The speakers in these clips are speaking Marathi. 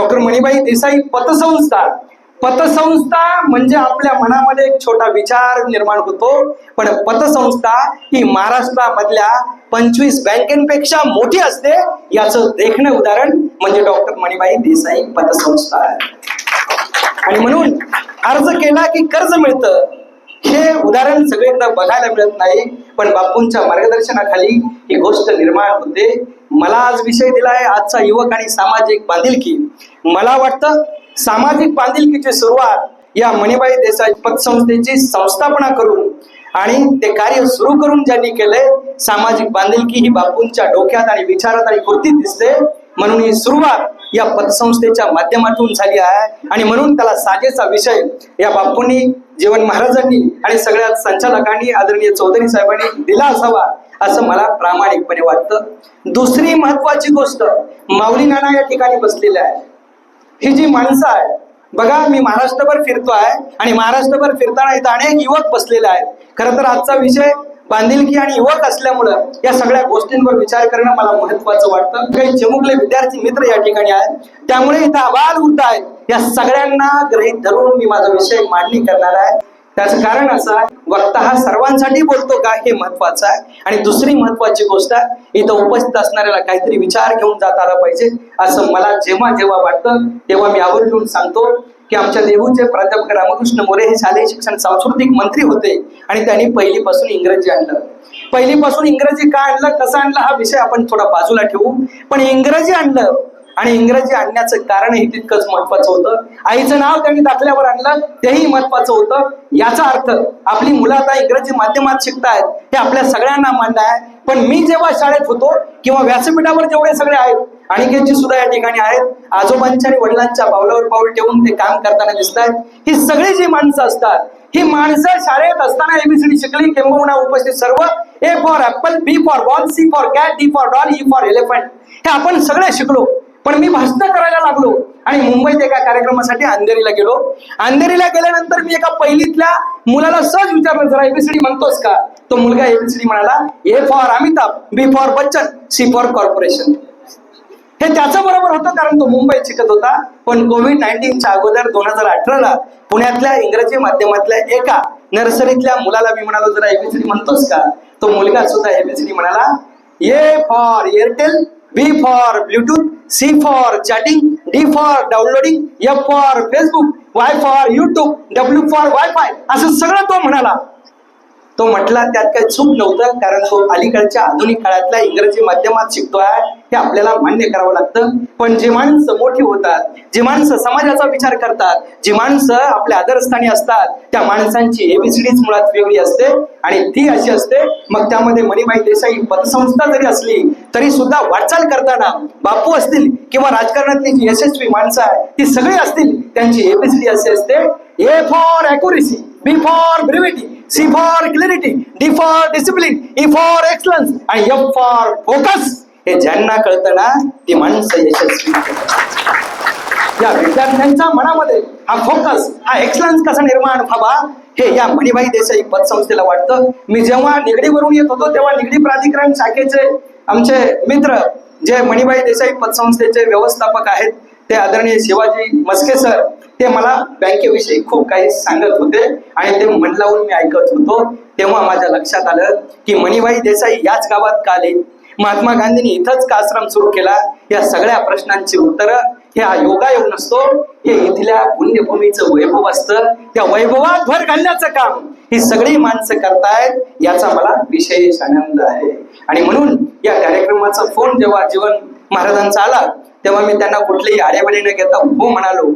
डॉक्टर मणिबाई देसाई पतसंस्था. पतसंस्था म्हणजे आपल्या मनामध्ये एक छोटा विचार निर्माण होतो. पण पतसंस्था ही महाराष्ट्रामधल्या पंचवीस बँकेपेक्षा मोठी असते याचं देखणं उदाहरण म्हणजे डॉक्टर मणिबाई देसाई पतसंस्था. आणि म्हणून अर्ज केला की कर्ज मिळतं. हे उदाहरण सगळ्यांना बघायला मिळत नाही पण बापूंच्या मार्गदर्शनाखाली ही गोष्ट निर्माण होते. मला आज विषय दिला आहे आजचा युवक आणि सामाजिक बांधिलकी. मला वाटतं सामाजिक बांधिलकीची सुरुवात या मणिबाई देसाई पतसंस्थेची संस्थापना करून आणि ते कार्य सुरू करून ज्यांनी केलंय सामाजिक बांधिलकी ही बापूंच्या डोक्यात आणि विचारात आणि कृतीत दिसते. म्हणून ही सुरुवात या पतसंस्थेच्या माध्यमातून झाली आहे. आणि म्हणून त्याला साजेचा विषय या बापूंनी जीवन महाराजांनी आणि सगळ्या संचालकांनी आदरणीय चौधरी साहेबांनी दिला असावा असं मला प्रामाणिकपणे वाटतं. दुसरी महत्वाची गोष्ट माऊली नाना या ठिकाणी बसलेल्या आहे ही जी माणसं आहे बघा मी महाराष्ट्रभर फिरतो आहे आणि महाराष्ट्रभर फिरताना इथं अनेक युवक बसलेले आहेत. खरं तर आजचा विषय बांधिलकी आणि युवक असल्यामुळं या सगळ्या गोष्टींवर विचार करणं मला महत्वाचं वाटतं. काही चिमुकले विद्यार्थी मित्र या ठिकाणी आहेत. त्यामुळे इथं आबाल उरत आहेत. या सगळ्यांना ग्रहित धरून मी माझा विषय मांडणी करणार आहे. त्याचं कारण असं आहे वक्ता हा सर्वांसाठी बोलतो का हे महत्वाचं आहे. आणि दुसरी महत्वाची गोष्ट आहे इथं उपस्थित असणाऱ्याला काहीतरी विचार घेऊन जात आला पाहिजे असं मला जेव्हा जेव्हा वाटतं तेव्हा मी आवर्जून सांगतो. की आमच्या देहूचे प्राध्यापक रामकृष्ण मोरे हे शालेय शिक्षण सांस्कृतिक मंत्री होते आणि त्यांनी पहिलीपासून इंग्रजी आणलं. पहिलीपासून इंग्रजी का आणलं कसं आणलं हा विषय आपण थोडा बाजूला ठेवू. पण इंग्रजी आणलं आणि इंग्रजी आणण्याचं कारणही तितकंच महत्वाचं होतं. आईचं नाव त्यांनी दाखल्यावर आणलं तेही महत्वाचं होतं. याचा अर्थ आपली मुलं आता इंग्रजी माध्यमात शिकतायत हे आपल्या सगळ्यांना मान्य आहे. पण मी जेव्हा शाळेत होतो किंवा व्यासपीठावर जेवढे सगळे आहेत अनिकेतजी सुद्धा या ठिकाणी आहेत. आजोबांच्या आणि वडिलांच्या पावलावर पाऊल ठेवून ते काम करताना दिसत आहेत ही सगळी जी माणसं असतात ही माणसं शाळेत असताना एबीसीडी शिकली किंबहुना उपस्थित सर्व. A for apple B for ball C for cat D for doll E for elephant हे आपण सगळे शिकलो. पण मी भाषण करायला लागलो. आणि मुंबईत एका कार्यक्रमासाठी अंधेरीला गेलो. अंधेरीला गेल्यानंतर मी एका पहिलीतल्या मुलाला सहज विचारलं जरा एबीसीडी म्हणतोस का? तो मुलगा एबीसीडी म्हणाला A for Amitabh B for Bachchan C for corporation हे त्याच्या बरोबर होतं कारण तो मुंबईत शिकत होता. पण कोविड नाईन्टीनच्या अगोदर दोन हजार अठराला पुण्यातल्या इंग्रजी माध्यमातल्या एका नर्सरीतल्या मुलाला मी म्हणालो जरा एबीसीडी म्हणतोस का? तो मुलगा सुद्धा एबीसीडी म्हणाला A for Airtel B for Bluetooth C for chatting D for downloading F for Facebook Y for YouTube W for WiFi असं सगळं तो म्हणाला. तो म्हटला त्यात काही चूक नव्हतं कारण तो अलीकडच्या आधुनिक काळातल्या इंग्रजी माध्यमात शिकतोय हे आपल्याला मान्य करावं लागतं. पण जी माणसं मोठी होतात जी माणसं समाजाचा विचार करतात जी माणसं आपल्या आदरस्थानी असतात त्या माणसांची एबीसीडीच मुळात वेगळी असते आणि ती अशी असते. मग त्यामध्ये मणिबाई देसाई पतसंस्था जरी असली तरी सुद्धा वाटचाल करताना बापू असतील किंवा राजकारणातली जी यशस्वी माणसं आहे ती सगळी असतील त्यांची एबीसीडी अशी असते. A for accuracy B for brevity C for clarity D for discipline E for excellence आणि एफ फॉर फोकस हे ज्यांना कळतं ना ती माणसं यशस्वी या विद्यार्थ्यांच्या मनामध्ये हा फोकस हा एक्सलन्स कसा निर्माण व्हावा हे या मणिबाई देसाई पतसंस्थेला वाटतं. मी जेव्हा निगडीवरून येत होतो तेव्हा निगडी प्राधिकरण शाखेचे आमचे मित्र जे मणिबाई देसाई पतसंस्थेचे व्यवस्थापक आहेत ते आदरणीय शिवाजी मस्के सर ते मला बँकेविषयी खूप काही सांगत होते आणि ते मन लावून मी ऐकत होतो. तेव्हा माझ्या लक्षात आलं की मणिबाई देसाई याच गावात का आले? महात्मा गांधींनी इथंच का आश्रम सुरू केला? या सगळ्या प्रश्नांची उत्तरं हे योगायोग नसतो. हे इथल्या पुण्यभूमीचं वैभव असतं. त्या वैभवात भर घालण्याचं काम ही सगळी माणसं करतायत याचा मला विशेष आनंद आहे. आणि म्हणून या कार्यक्रमाचा फोन जेव्हा जीवन महाराजांचा आला तेव्हा मी त्यांना कुठलीही आडेवडी न घेता हो म्हणालो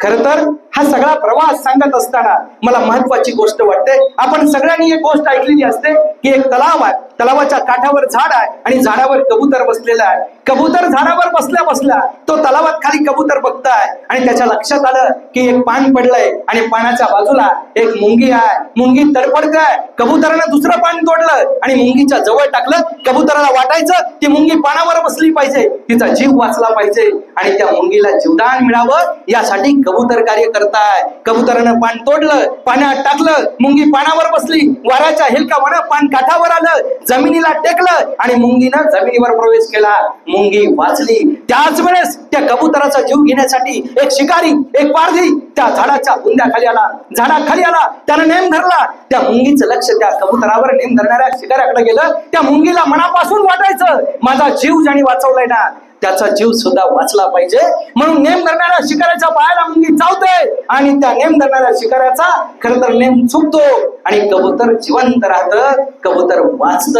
खर तर हा सगळा प्रवास सांगत असताना मला महत्वाची गोष्ट वाटते. आपण सगळ्यांनी एक गोष्ट ऐकलेली असते की एक तलाव आहे. तलावाच्या काठावर झाड आहे आणि झाडावर कबूतर बसलेला आहे. कबूतर झाडावर बसल्या बसल्या तो तलावात खाली कबूतर बघताय आणि त्याच्या लक्षात आलं की एक पान पडलंय आणि पानाच्या बाजूला एक मुंगी आहे. मुंगी तडपडते कबुतरानं दुसरं पान तोडलं आणि मुंगीच्या जवळ टाकलं. कबुतराला वाटायचं ती मुंगी पानावर बसली पाहिजे. तिचा जीव वाचला पाहिजे आणि त्या मुंगीला जीवदान मिळावं. यासाठी कबूतर कार्य करत करताय. कबुतरानं पान तोडलं पाण्यात टाकलं मुंगी पानावर बसली वाऱ्याच्या हिलकावानं पान काठावर आलं जमिनीला टेकलं आणि मुंगीनं जमिनीवर प्रवेश केला. मुंगी वाचली. त्याच वेळेस त्या कबुतराचा जीव घेण्यासाठी एक शिकारी एक पारधी त्या झाडाच्या बुंद्याखाली आला. झाडाखाली आला. त्यानं नेम धरला. त्या मुंगीचं लक्ष त्या कबुतरावर नेम धरणाऱ्या शिकाऱ्याकडे गेलं. त्या मुंगीला मनापासून वाटायचं माझा जीव ज्याने वाचवलाय ना त्याचा जीव सुद्धा वाचला पाहिजे. म्हणून नेम धरणाऱ्या शिकाऱ्याच्या पायाला मुंगी चावते आणि त्या नेम धरणाऱ्या शिकाऱ्याचा खर तर नेम चुकतो. आणि कबूतर जिवंत राहत कबूतर वाचत.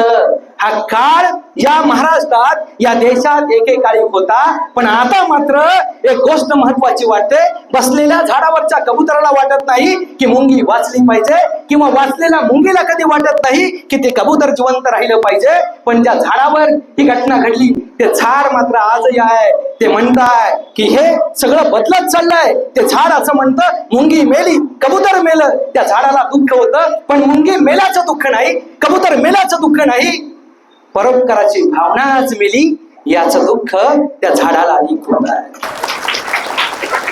हा काळ या महाराष्ट्रात या देशात एकेकाळी होता पण आता मात्र एक गोष्ट महत्वाची वाटते. बसलेल्या झाडावरच्या कबुतराला वाटत नाही की मुंगी वाचली पाहिजे किंवा वाचलेल्या मुंगीला कधी वाटत नाही की ते कबूतर जिवंत राहिलं पाहिजे. पण ज्या झाडावर ही घटना घडली ते झाड मात्र आजही आहे. ते म्हणताय की हे सगळं बदलत चाललंय. ते झाड असं म्हणतं मुंगी मेली कबूतर मेलं. त्या झाडाला दुःख होतं पण मुंगी मेल्याचं दुःख नाही कबूतर मेल्याचं दुःख नाही. परोपकाराची भावनाच मिली याच दुःख त्या झाडाला अधिक होत आहे.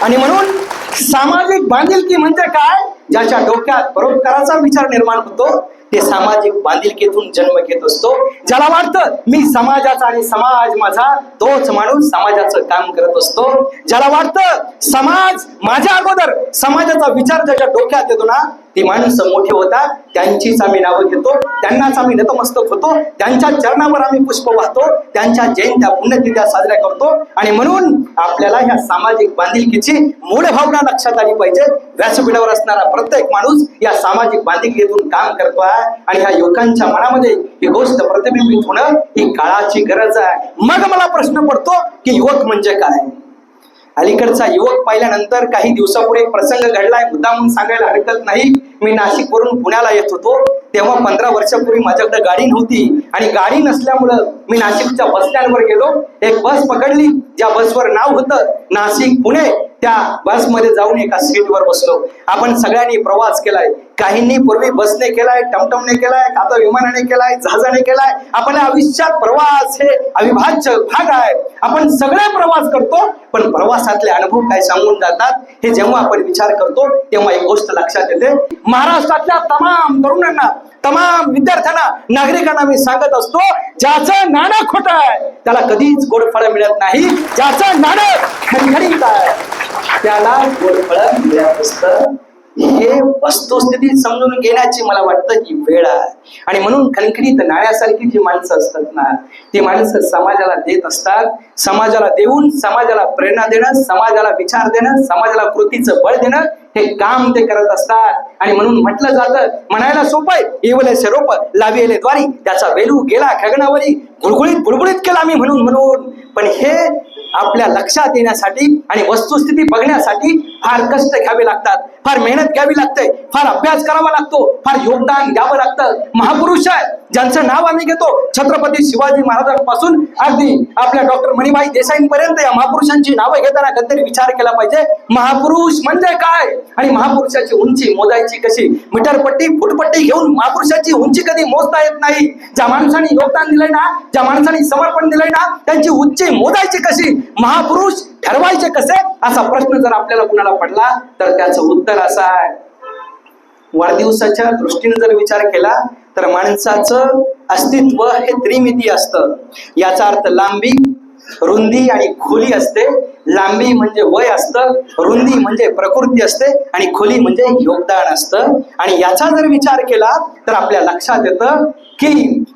आणि म्हणून सामाजिक बांधिलकी म्हणजे काय? ज्याच्या डोक्यात परोपकाराचा विचार निर्माण होतो ते सामाजिक बांधिलकीतून जन्म घेत असतो. ज्याला वाटतं मी समाजाचा आणि समाज माझा तोच माणूस समाजाचं काम करत असतो. ज्याला वाटतं समाज माझ्या अगोदर समाजाचा विचार ज्याच्या डोक्यात येतो ना ती माणसं मोठी होतात त्यांचीच आम्ही नावं घेतो त्यांनाच आम्ही नतमस्तक होतो त्यांच्या चरणावर आम्ही पुष्प वाहतो त्यांच्या जयंत्या पुण्यतिथ्या साजऱ्या करतो. आणि म्हणून आपल्याला ह्या सामाजिक बांधिलकीची मूळ भावना लक्षात आली पाहिजे. व्यासपीठावर असणारा प्रत्येक माणूस या सामाजिक बांधिलकीतून काम करतोय आणि ह्या युवकांच्या मनामध्ये ही गोष्ट प्रतिबिंबित होणं ही काळाची गरज आहे. मग मला प्रश्न पडतो की युवक म्हणजे काय? अलीकडचा युवक पाहिल्यानंतर काही दिवसापूर्वी एक प्रसंग घडलाय. मुद्दा म्हणून सांगायला हरकत नाही. मी नाशिक वरून पुण्याला येत होतो. तेव्हा पंधरा वर्षापूर्वी माझ्याकडे गाडी नव्हती आणि गाडी नसल्यामुळं मी नाशिकच्या बस स्टँडवर गेलो. एक बस पकडली. ज्या बसवर नाव होतं नाशिक पुणे त्या बसमध्ये जाऊन एका सीटवर बसलो. आपण सगळ्यांनी प्रवास केलाय. काहींनी पूर्वी बसने केलाय टमटमने केलाय का विमानाने केलाय जहाजाने केलाय. आपल्या आयुष्यात प्रवास हे अविभाज्य भाग आहे. आपण सगळे प्रवास करतो पण प्रवासातले अनुभव काय सांगून जातात हे जेव्हा आपण विचार करतो तेव्हा एक गोष्ट लक्षात येते. महाराष्ट्रातल्या तमाम तरुणांना तमाम विद्यार्थ्यांना नागरिकांना मी सांगत असतो ज्याचं नाणं खोट आहे त्याला कधीच गोडफळ मिळत नाही. ज्याचं नाणं खणखणीत आहे त्याला गोडफळ मिळत असतं हे वस्तुस्थिती समजून घेण्याची मला वाटतं ही वेळ आहे. आणि म्हणून खणखणीत नाण्यासारखी जी माणसं असतात ना ती माणसं समाजाला देत असतात. समाजाला देऊन समाजाला प्रेरणा देणं समाजाला विचार देणं समाजाला कृतीचं बळ देणं हे काम ते करत असतात. आणि म्हणून म्हटलं जातं म्हणायला सोपं येवले रोप लाविले द्वारी त्याचा वेलू गेला खगनावरी गुळगुळीत गुळगुळीत केला मी म्हणून म्हणून. पण हे आपल्या लक्षात येण्यासाठी आणि वस्तुस्थिती बघण्यासाठी फार कष्ट घ्यावे लागतात फार मेहनत घ्यावी लागते फार अभ्यास करावा लागतो फार योगदान द्यावं लागतं. महापुरुष आहे ज्यांचं नाव आम्ही घेतो छत्रपती शिवाजी महाराजांपासून अगदी आपल्या डॉक्टर मणिबाई देसाईंपर्यंत या महापुरुषांची नावं घेताना कधीतरी विचार केला पाहिजे. महापुरुष म्हणजे काय? आणि महापुरुषाची उंची मोजायची कशी? मीटरपट्टी फुटपट्टी घेऊन महापुरुषाची उंची कधी मोजता येत नाही. ज्या माणसाने योगदान दिलंय ना ज्या माणसाने समर्पण दिलंय ना त्यांची उंची मोजायची कशी? महापुरुष ठरवायचे कसे? असा प्रश्न जर आपल्याला कुणाला पडला तर त्याचं उत्तर असं आहे. वाढदिवसाच्या दृष्टीने जर विचार केला तर माणसाचं अस्तित्व हे त्रिमिती असतं. याचा अर्थ लांबी रुंदी आणि खोली असते. लांबी म्हणजे वय असतं रुंदी म्हणजे प्रकृती असते आणि खोली म्हणजे योगदान असतं. आणि याचा जर विचार केला तर आपल्या लक्षात येतं की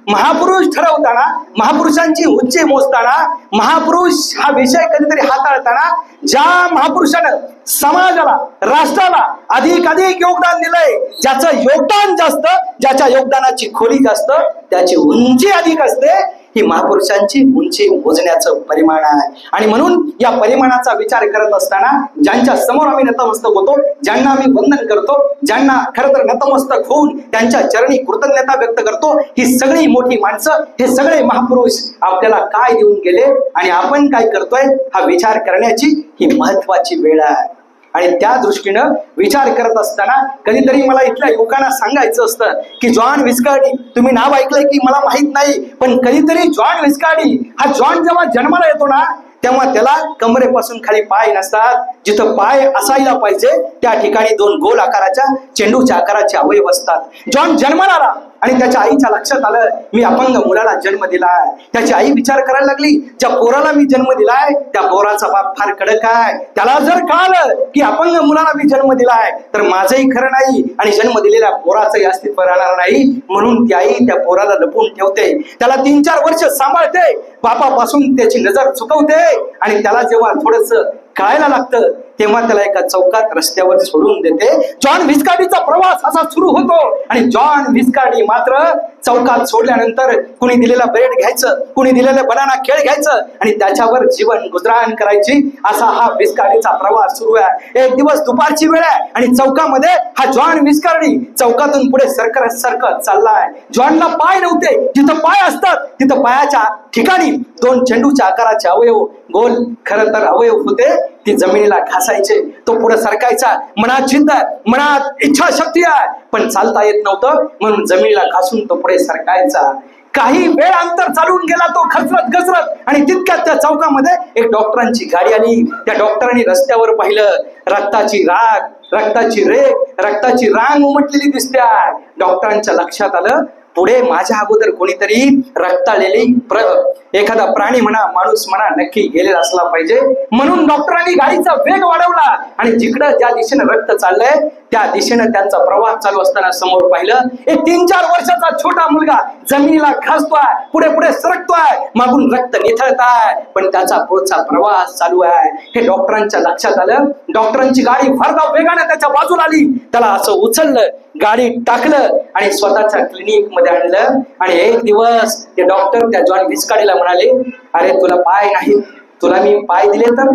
महापुरुष ठरवताना महापुरुषांची उच्चे मोजताना महापुरुष हा विषय कधीतरी हाताळताना ज्या महापुरुषानं समाजाला राष्ट्राला अधिक अधिक योगदान दिलंय ज्याचं योगदान जास्त ज्याच्या योगदानाची खोली जास्त त्याची उंची अधिक असते ही महापुरुषांची उंची मोजण्याचं परिमाण आहे. आणि म्हणून या परिमाणाचा विचार करत असताना ज्यांच्या समोर आम्ही नतमस्तक होतो ज्यांना आम्ही वंदन करतो ज्यांना खरं तर नतमस्तक होऊन त्यांच्या चरणी कृतज्ञता व्यक्त करतो ही सगळी मोठी माणसं हे सगळे महापुरुष आपल्याला काय देऊन गेले आणि आपण काय करतोय हा विचार करण्याची ही महत्वाची वेळ आहे. आणि त्या दृष्टीनं विचार करत असताना कधीतरी मला इथल्या युवकांना सांगायचं असतं की जॉन विस्काडी तुम्ही नाव ऐकलंय की मला माहीत नाही पण कधीतरी जॉन विस्काडी हा जॉन जेव्हा जन्माला येतो ना तेव्हा त्याला कमरेपासून खाली पाय नसतात. जिथं पाय असायला पाहिजे त्या ठिकाणी दोन गोल आकाराच्या चेंडूच्या आकाराचे अवयव असतात जॉन जन्माला आला आणि त्याच्या आईच्या लक्षात आलं मी अपंग मुलाला जन्म दिलाय. त्याची आई विचार करायला लागली ज्या पोराला मी जन्म दिलाय त्या पोराचा बाप फार कडक आहे. त्याला जर कळालं की अपंग मुलाला मी जन्म दिलाय तर माझंही खरं नाही आणि जन्म दिलेल्या पोराचंही अस्तित्व राहणार नाही. म्हणून ती आई त्या पोराला लपून ठेवते. त्याला तीन चार वर्ष सांभाळते. बापापासून त्याची नजर चुकवते. आणि त्याला जेव्हा थोडस कळायला लागतं तेव्हा त्याला एका चौकात रस्त्यावर सोडून देते. जॉन विस्काडीचा प्रवास असा सुरू होतो. आणि जॉन विस्काडी मात्र चौकात सोडल्यानंतर कुणी दिलेला ब्रेड घ्यायचं कुणी दिलेलं बनाना खेळ घ्यायचं आणि त्याच्यावर जीवन गुजराण करायची. असा हा विस्काडीचा प्रवास सुरू आहे. एक दिवस दुपारची वेळ आहे आणि चौकामध्ये हा जॉन व्हिस्कार्डी चौकातून पुढे सरकत सरकत चाललाय. जॉनला पाय नव्हते. जिथं पाय असतात तिथं पायाच्या ठिकाणी दोन चेंडूच्या आकाराचे अवयव गोल खर तर अवयव होते. ती जमिनीला घासायचे तो पुढे सरकायचा. मनात जिद्द आहे मनात इच्छाशक्ती आहे पण चालता येत नव्हतं. म्हणून जमिनीला घासून तो पुढे सरकायचा. काही वेळ अंतर चालून गेला तो खचरत घसरत. आणि तितक्यात त्या चौकामध्ये एक डॉक्टरांची गाडी आली. त्या डॉक्टरांनी रस्त्यावर पाहिलं रक्ताची राग रक्ताची रेख रक्ताची रांग उमटलेली दिसते डॉक्टरांच्या लक्षात आलं पुढे माझ्या अगोदर कोणीतरी रक्ताळलेली प्र एखादा प्राणी म्हणा माणूस म्हणा नक्की गेलेला असला पाहिजे. म्हणून डॉक्टरांनी गाडीचा वेग वाढवला. आणि जिकडं ज्या दिशेनं रक्त चाललंय त्या दिशेनं त्यांचा प्रवास चालू असताना समोर पाहिलं एक तीन चार वर्षाचा छोटा मुलगा जमिनीला घासतोय पुढे पुढे सरकतोय मागून रक्त निथळताय पण त्याचा पुढचा प्रवास चालू आहे. हे डॉक्टरांच्या लक्षात आलं. डॉक्टरांची गाडी भरधाव वेगाने त्याच्या बाजूला आली. त्याला असं उचललं गाडी टाकलं आणि स्वतःच्या क्लिनिकमध्ये आणलं. आणि एक दिवस ते डॉक्टर त्या जॉन विस्काडीला म्हणाले अरे तुला पाय नाही. तुला मी पाय दिले तर?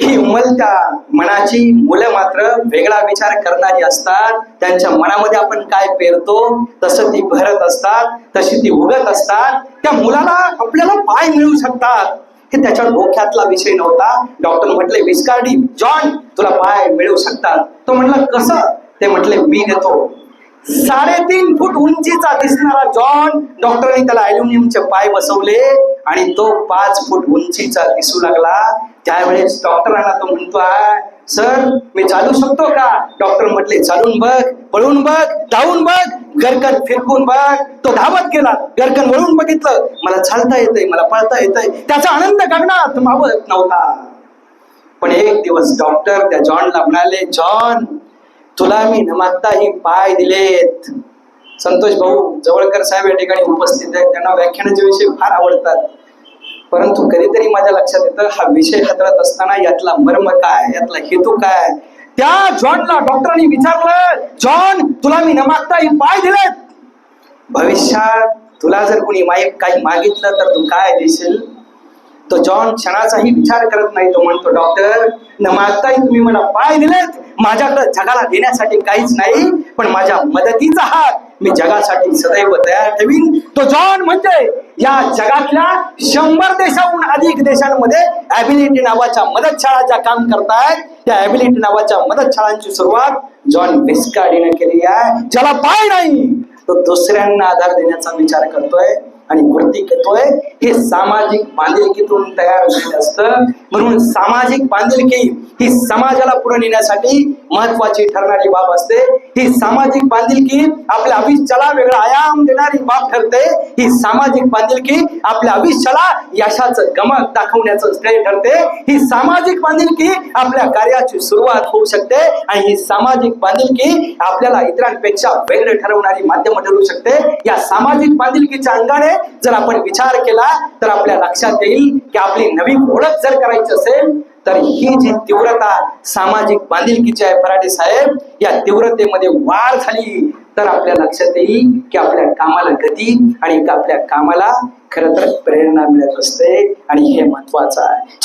ही उमलत्या मनाची मुलं मात्र वेगळा विचार करणारी असतात. त्यांच्या मनामध्ये आपण काय पेरतो तसं ती भरत असतात तशी ती उगत असतात. त्या मुलाला आपल्याला पाय मिळू शकतात. हे त्याच्या डोक्यातला विषय नव्हता. डॉक्टर म्हटले विस्कार्डी जॉन तुला पाय मिळू शकतात. तो म्हटलं कसं? ते म्हटले मी देतो साडेतीन फूट उंचीचा दिसणारा जॉन डॉक्टरांनी त्याला अल्युमिनियमचे पाय बसवले आणि तो पाच फूट उंचीचा दिसू लागला. त्यावेळेस डॉक्टरांना तो म्हणतो सर मी चालू शकतो का? डॉक्टर म्हटले चालून बघ पळून बघ धावून बघ गरकन फिरकून बघ. तो धावत गेला गरकन वळून बघितलं. मला चालता येतंय मला पळता येतंय. त्याचा आनंद गगनात मावत नव्हता. पण एक दिवस डॉक्टर त्या जॉनला म्हणाले जॉन तुला मी न मागताही पाय दिलेत. संतोष भाऊ जवळकर साहेब या ठिकाणी उपस्थित आहेत. त्यांना व्याख्यानाचे विषय फार आवडतात. परंतु कधीतरी माझ्या लक्षात येतं हा विषय हाताळत असताना यातला मर्म काय यातला हेतू काय त्या जॉनला डॉक्टरांनी विचारलं जॉन तुला मी न मागताही पाय दिलेत. भविष्यात तुला जर कोणी माईक काही मागितलं तर तू काय देशील? तो जॉन क्षणाचाही विचार करत नाही. तो म्हणतो डॉक्टर न मागताही तुम्ही मला पाय दिलेत. माझ्याकडे जगाला देण्यासाठी काहीच नाही पण माझ्या मदतीचा हात मी जगासाठी सदैव तयार ठेवीन. तो जॉन म्हणजे या जगातल्या शंभर देशाहून अधिक देशांमध्ये ऍबिलिटी नावाच्या मदत शाळा ज्या काम करतायत. त्या ऍबिलिटी नावाच्या मदत शाळांची सुरुवात जॉन बेस्काडीने केली आहे. ज्याला पाय नाही तो दुसऱ्यांना आधार देण्याचा विचार करतोय. आणि कृती घेतोय हे सामाजिक बांधिलकीतून तयार झालेलं असतं. म्हणून सामाजिक बांधिलकी ही समाजाला पुढे नेण्यासाठी महत्वाची ठरणारी बाब असते. ही सामाजिक बांधिलकी आपल्या आयुष्याला वेगळा आयाम देणारी बाब ठरते. ही सामाजिक बांधिलकी आपल्या आयुष्याला यशाचं गमक दाखवण्याचं श्रेय ठरते. ही सामाजिक बांधिलकी आपल्या कार्याची सुरुवात होऊ शकते आणि ही सामाजिक बांधिलकी आपल्याला इतरांपेक्षा वेगळे ठरवणारी माध्यम ठरू शकते. या सामाजिक बांधिलकीच्या अंगाने जर आपण विचार केला तर आपल्या लक्षात येईल की आपली नवी ओळख जर करायची असेल तर ही जी तीव्रता सामाजिक बांधिलकीची आहे फराटे साहेब या तीव्रतेमध्ये वाढ झाली. तर आपल्या लक्षात येईल की आपल्या कामाला गती आणि आपल्या कामाला खर तर प्रेरणा मिळत असते आणि हे महत्वाचं आहे.